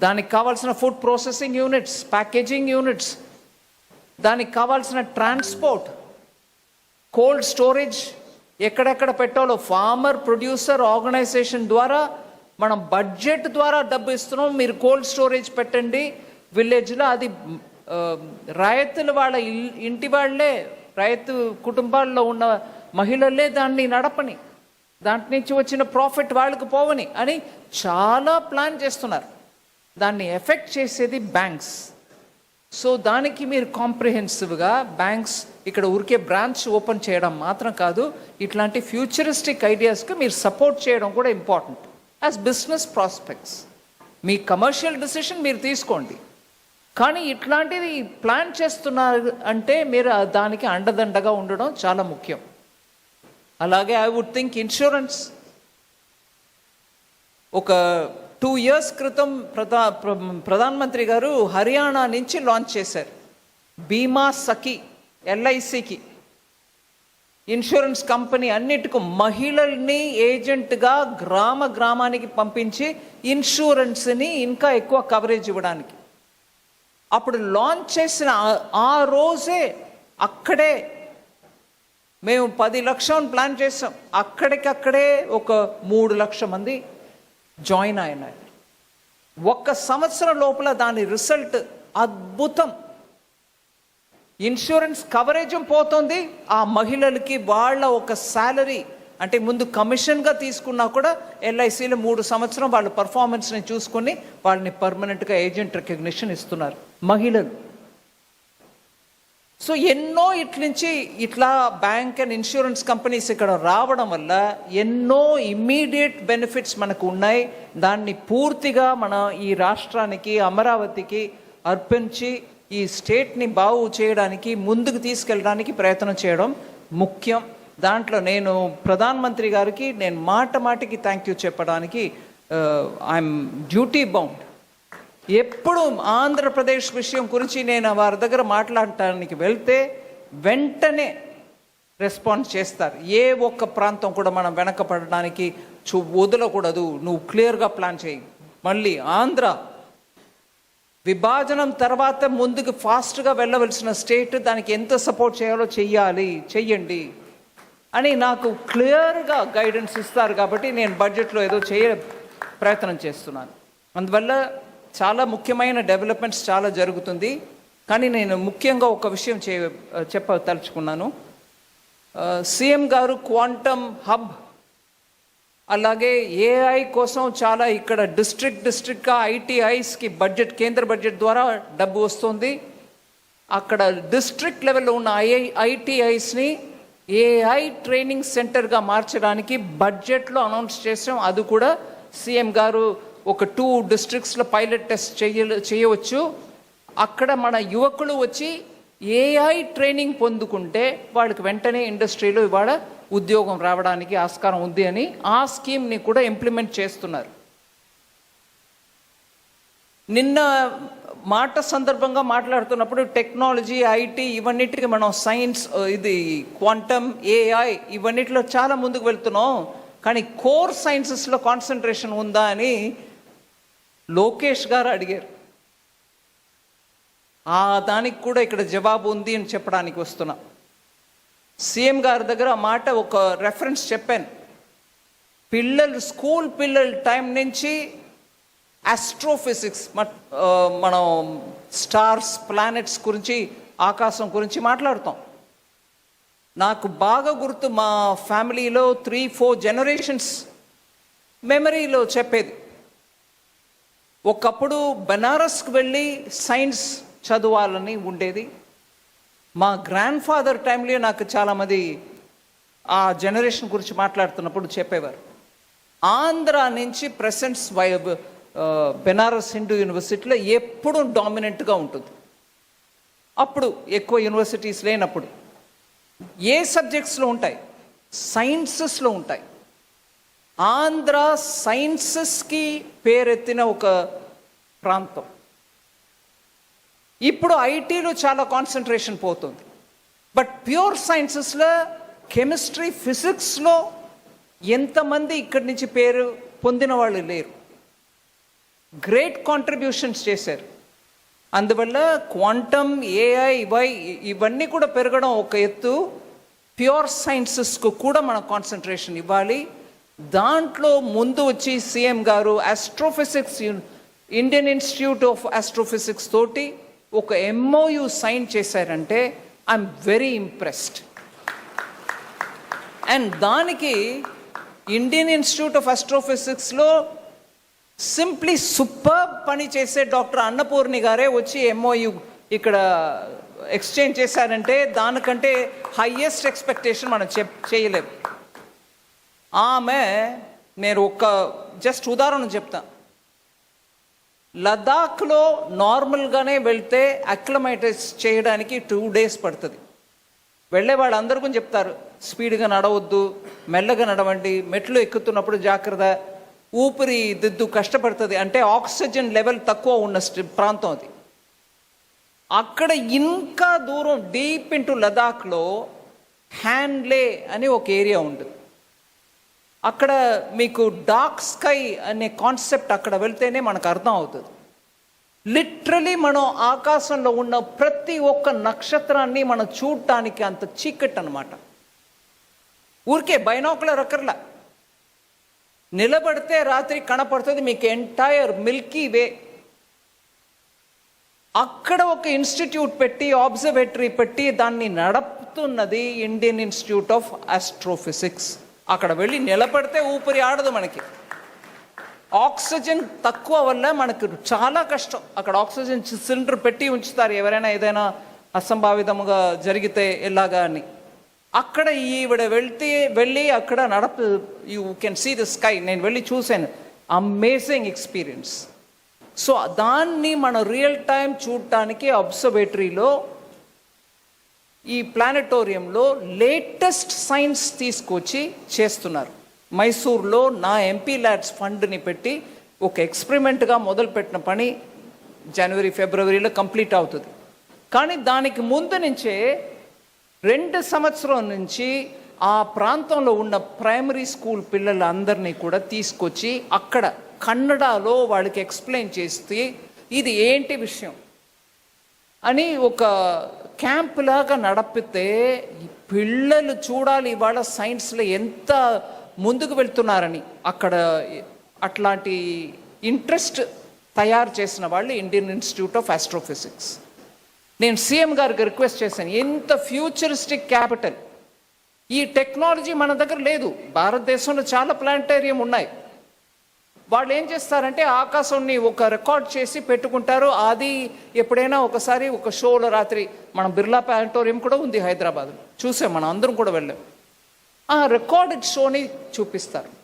దానికి కావాల్సిన food processing units packaging units దానికి కావాల్సిన ట్రాన్స్పోర్ట్ కోల్డ్ స్టోరేజ్ ఎక్కడెక్కడ పెట్టాలో ఫార్మర్ ప్రొడ్యూసర్ ఆర్గనైజేషన్ ద్వారా మనం బడ్జెట్ ద్వారా డబ్బు ఇస్తున్నాం. మీరు కోల్డ్ స్టోరేజ్ పెట్టండి. విలేజ్లో అది రైతులు వాళ్ళ ఇల్- ఇంటి వాళ్ళే రైతు కుటుంబాల్లో ఉన్న మహిళలే దాన్ని నడపని. దాంట్ నుంచి వచ్చిన ప్రాఫిట్ వాళ్ళకి పోవని అని చాలా ప్లాన్ చేస్తున్నారు. దాన్ని ఎఫెక్ట్ చేసేది బ్యాంక్స్. సో దానికి మీరు కాంప్రిహెన్సివ్గా బ్యాంక్స్ ఇక్కడ ఊరికే బ్రాంచ్ ఓపెన్ చేయడం మాత్రం కాదు ఇట్లాంటి ఫ్యూచరిస్టిక్ ఐడియాస్కి మీరు సపోర్ట్ చేయడం కూడా ఇంపార్టెంట్. As business prospects. మీ కమర్షియల్ డిసిషన్ మీరు తీసుకోండి. కానీ ఇట్లాంటిది ప్లాన్ చేస్తున్నారు అంటే మీరు దానికి అండదండగా ఉండడం చాలా ముఖ్యం. అలాగే ఐ వుడ్ థింక్ ఇన్సూరెన్స్ ఒక టూ ఇయర్స్ క్రితం ప్రధా ప్ర- ప్రధానమంత్రి గారు హర్యానా నుంచి లాంచ్ చేశారు. బీమా సఖి ఎల్ఐసికి. ఇన్సూరెన్స్ కంపెనీ అన్నిటికీ మహిళల్ని ఏజెంట్గా గ్రామ గ్రామానికి పంపించి ఇన్సూరెన్స్ని ఇంకా ఎక్కువ కవరేజ్ ఇవ్వడానికి. అప్పుడు లాంచ్ చేసిన ఆ- ఆ రోజే అక్కడే మేము పది లక్షలు ప్లాన్ చేసాం అక్కడికక్కడే ఒక మూడు లక్షల మంది జాయిన్ అయినారు ఒక్క సంవత్సరం లోపల దాని రిజల్ట్ అద్భుతం. ఇన్సూరెన్స్ కవరేజ్ పోతుంది. ఆ మహిళలకి వాళ్ళ ఒక శాలరీ అంటే ముందు కమిషన్గా తీసుకున్నా కూడా ఎల్ఐసిలో మూడు సంవత్సరం వాళ్ళ పర్ఫార్మెన్స్ని చూసుకొని వాళ్ళని పర్మనెంట్గా ఏజెంట్ రికగ్నిషన్ ఇస్తున్నారు. మహిళలు. సో ఎన్నో ఇట్నుంచి ఇట్లా బ్యాంక్ అండ్ ఇన్సూరెన్స్ కంపెనీస్ ఇక్కడ రావడం వల్ల ఎన్నో ఇమ్మీడియట్ బెనిఫిట్స్ మనకు ఉన్నాయి. దాన్ని పూర్తిగా మన ఈ రాష్ట్రానికి అమరావతికి అర్పించి ఈ స్టేట్ని బాగు చేయడానికి ముందుకు తీసుకెళ్ళడానికి ప్రయత్నం చేయడం ముఖ్యం. దాంట్లో నేను ప్రధానమంత్రి గారికి నేను మాట మాటికి థ్యాంక్ యూ చెప్పడానికి ఐఎమ్ డ్యూటీ బౌండ్ ఎప్పుడు ఆంధ్రప్రదేశ్ విషయం గురించి నేను వారి దగ్గర మాట్లాడటానికి వెళ్తే వెంటనే రెస్పాన్స్ చేస్తారు. ఏ ఒక్క ప్రాంతం కూడా మనం వెనకపడడానికి చూ వదలకూడదు. నువ్వు క్లియర్గా ప్లాన్ చేయి. మళ్ళీ ఆంధ్ర విభాజనం తర్వాత ముందుకు ఫాస్ట్గా వెళ్ళవలసిన స్టేట్ దానికి ఎంత సపోర్ట్ చేయాలో చెయ్యాలి. చెయ్యండి అని నాకు క్లియర్గా గైడెన్స్ ఇస్తారు కాబట్టి నేను బడ్జెట్లో ఏదో చేయ ప్రయత్నం చేస్తున్నాను. అందువల్ల చాలా ముఖ్యమైన డెవలప్మెంట్స్ చాలా జరుగుతుంది. కానీ నేను ముఖ్యంగా ఒక విషయం చే చెప్పదలుచుకున్నాను. సీఎం గారు క్వాంటమ్ హబ్ అలాగే ఏఐ కోసం చాలా ఇక్కడ డిస్ట్రిక్ట్ డిస్ట్రిక్ట్గా ఐటీఐస్కి బడ్జెట్ కేంద్ర బడ్జెట్ ద్వారా డబ్బు వస్తుంది. అక్కడ డిస్ట్రిక్ట్ లెవెల్లో ఉన్న ఐఐ ఐటీఐస్ని ఏఐ ట్రైనింగ్ సెంటర్గా మార్చడానికి బడ్జెట్లో అనౌన్స్ చేసాం. అది కూడా సీఎం గారు ఒక టూ డిస్ట్రిక్ట్స్లో పైలట్ టెస్ట్ చేయ చేయవచ్చు. అక్కడ మన యువకులు వచ్చి ఏఐ ట్రైనింగ్ పొందుకుంటే వాళ్ళకి వెంటనే ఇండస్ట్రీలో ఇవాళ ఉద్యోగం రావడానికి ఆస్కారం ఉంది అని ఆ స్కీమ్ని కూడా ఇంప్లిమెంట్ చేస్తున్నారు. నిన్న మాట సందర్భంగా మాట్లాడుతున్నప్పుడు టెక్నాలజీ ఐటీ ఇవన్నిటికి మనం సైన్స్ ఇది క్వాంటమ్ ఏఐ ఇవన్నిటిలో చాలా ముందుకు వెళ్తున్నాం. కానీ కోర్ సైన్సెస్లో కాన్సన్ట్రేషన్ ఉందా అని లోకేష్ గారు అడిగారు. ఆ దానికి కూడా ఇక్కడ జవాబు ఉంది అని చెప్పడానికి వస్తున్నా. సీఎం గారి దగ్గర ఆ మాట ఒక రెఫరెన్స్ చెప్పాను. పిల్లలు స్కూల్ పిల్లల టైం నుంచి ఆస్ట్రోఫిజిక్స్ మనం స్టార్స్ ప్లానెట్స్ గురించి ఆకాశం గురించి మాట్లాడుతాం. నాకు బాగా గుర్తు మా ఫ్యామిలీలో త్రీ ఫోర్ జనరేషన్స్ మెమరీలో చెప్పేది. ఒకప్పుడు బెనారస్కి వెళ్ళి సైన్స్ చదవాలని ఉండేది. మా గ్రాండ్ ఫాదర్ టైంలో నాకు చాలామంది ఆ జనరేషన్ గురించి మాట్లాడుతున్నప్పుడు చెప్పేవారు. ఆంధ్ర నుంచి ప్రెసెంట్స్ వై బెనారస్ హిందూ యూనివర్సిటీలో ఎప్పుడు డామినెంట్గా ఉంటుంది. అప్పుడు ఎక్కువ యూనివర్సిటీస్ లేనప్పుడు. ఏ సబ్జెక్ట్స్లో ఉంటాయి? సైన్సెస్లో ఉంటాయి. ఆంధ్ర సైన్సెస్కి పేరెత్తిన ఒక ప్రాంతం. ఇప్పుడు ఐటీలో చాలా కాన్సన్ట్రేషన్ పోతుంది. బట్ ప్యూర్ సైన్సెస్లో కెమిస్ట్రీ ఫిజిక్స్లో ఎంతమంది ఇక్కడి నుంచి పేరు పొందిన వాళ్ళు లేరు. గ్రేట్ కాంట్రిబ్యూషన్స్ చేశారు. అందువల్ల క్వాంటమ్ ఏఐ వై ఇవన్నీ కూడా పెరగడం ఒక ఎత్తు. ప్యూర్ సైన్సెస్కు కూడా మనం కాన్సన్ట్రేషన్ ఇవ్వాలి. దాంట్లో ముందు వచ్చి సీఎం గారు astrophysics Indian institute of astrophysics తోటి ఒక ఎంఓయు సైన్ చేశారంటే ఐఎమ్ వెరీ ఇంప్రెస్డ్ అండ్ దానికి ఇండియన్ ఇన్స్టిట్యూట్ ఆఫ్ ఆస్ట్రోఫిజిక్స్లో సింప్లీ సూపర్ పని చేసే డాక్టర్ అన్నపూర్ణి గారే వచ్చి ఎంఓయు ఇక్కడ ఎక్స్చేంజ్ చేశారంటే దానికంటే హయ్యెస్ట్ ఎక్స్పెక్టేషన్ మనం చెప్ చేయలేం ఆమె నేను ఒక్క జస్ట్ ఉదాహరణ చెప్తా. లదాఖ్లో నార్మల్గానే వెళ్తే అక్లమైటైజ్ చేయడానికి టూ డేస్ పడుతుంది. వెళ్ళే వాళ్ళందరికీ చెప్తారు స్పీడ్గా నడవద్దు మెల్లగా నడవండి మెట్లు ఎక్కుతున్నప్పుడు జాగ్రత్త ఊపిరి దిద్దు కష్టపడుతుంది. అంటే ఆక్సిజన్ లెవెల్ తక్కువ ఉన్న ప్రాంతం అది. అక్కడ ఇంకా దూరం డీప్ ఇంటూ లదాఖ్లో హ్యాండ్లే అని ఒక ఏరియా ఉంటుంది. అక్కడ మీకు డార్క్ స్కై అనే కాన్సెప్ట్ అక్కడ వెళ్తేనే మనకు అర్థం అవుతుంది. లిటరలీ మనం ఆకాశంలో ఉన్న ప్రతి ఒక్క నక్షత్రాన్ని మనం చూడటానికి అంత చీకటి అనమాట ఊరికే బైనాకులర్ అక్కర్లా. నిలబడితే రాత్రి కనపడుతుంది మీకు ఎంటైర్ మిల్కీ వే అక్కడ ఒక ఇన్స్టిట్యూట్ పెట్టి ఆబ్జర్వేటరీ పెట్టి దాన్ని నడుపుతున్నది ఇండియన్ ఇన్స్టిట్యూట్ ఆఫ్ ఆస్ట్రోఫిజిక్స్ అక్కడ వెళ్ళి నిలబడితే ఊపిరి ఆడదు మనకి. ఆక్సిజన్ తక్కువ వల్ల మనకు చాలా కష్టం. అక్కడ ఆక్సిజన్ సిలిండర్ పెట్టి ఉంచుతారు. ఎవరైనా ఏదైనా అసంభావితముగా జరిగితే ఎలాగా అని. అక్కడ ఈవిడ వెళ్తే వెళ్ళి అక్కడ నడప you can see the sky నేను వెళ్ళి చూశాను. అమేజింగ్ ఎక్స్పీరియన్స్ సో దాన్ని మనం రియల్ టైం చూడటానికి అబ్జర్వేటరీలో ఈ ప్లానటోరియంలో లేటెస్ట్ సైన్స్ తీసుకొచ్చి చేస్తున్నారు. మైసూర్లో నా ఎంపీ ల్యాడ్స్ ఫండ్ని పెట్టి ఒక ఎక్స్పెరిమెంట్గా మొదలుపెట్టిన పని జనవరి ఫిబ్రవరిలో కంప్లీట్ అవుతుంది. కానీ దానికి ముందు నుంచే రెండు సంవత్సరం నుంచి ఆ ప్రాంతంలో ఉన్న ప్రైమరీ స్కూల్ పిల్లలందరినీ కూడా తీసుకొచ్చి అక్కడ కన్నడలో వాళ్ళకి ఎక్స్ప్లెయిన్ చేస్తే ఇది ఏంటి విషయం అని ఒక క్యాంప్ లాగా నడిపితే పిల్లలు చూడాలి ఇవాళ సైన్స్లో ఎంత ముందుకు వెళ్తున్నారని. అక్కడ అట్లాంటి ఇంట్రెస్ట్ తయారు చేసిన వాళ్ళు ఇండియన్ ఇన్స్టిట్యూట్ ఆఫ్ ఆస్ట్రోఫిజిక్స్. నేను సీఎం గారికి రిక్వెస్ట్ చేశాను ఎంత ఫ్యూచరిస్టిక్ క్యాపిటల్. ఈ టెక్నాలజీ మన దగ్గర లేదు. భారతదేశంలో చాలా ప్లానిటేరియం ఉన్నాయి. వాళ్ళు ఏం చేస్తారంటే ఆకాశాన్ని ఒక రికార్డ్ చేసి పెట్టుకుంటారు. అది ఎప్పుడైనా ఒకసారి ఒక షోలో రాత్రి మన బిర్లా ప్లానటోరియం కూడా ఉంది హైదరాబాద్ చూసాం మనం అందరం కూడా వెళ్ళాం. ఆ రికార్డెడ్ షోని చూపిస్తారు.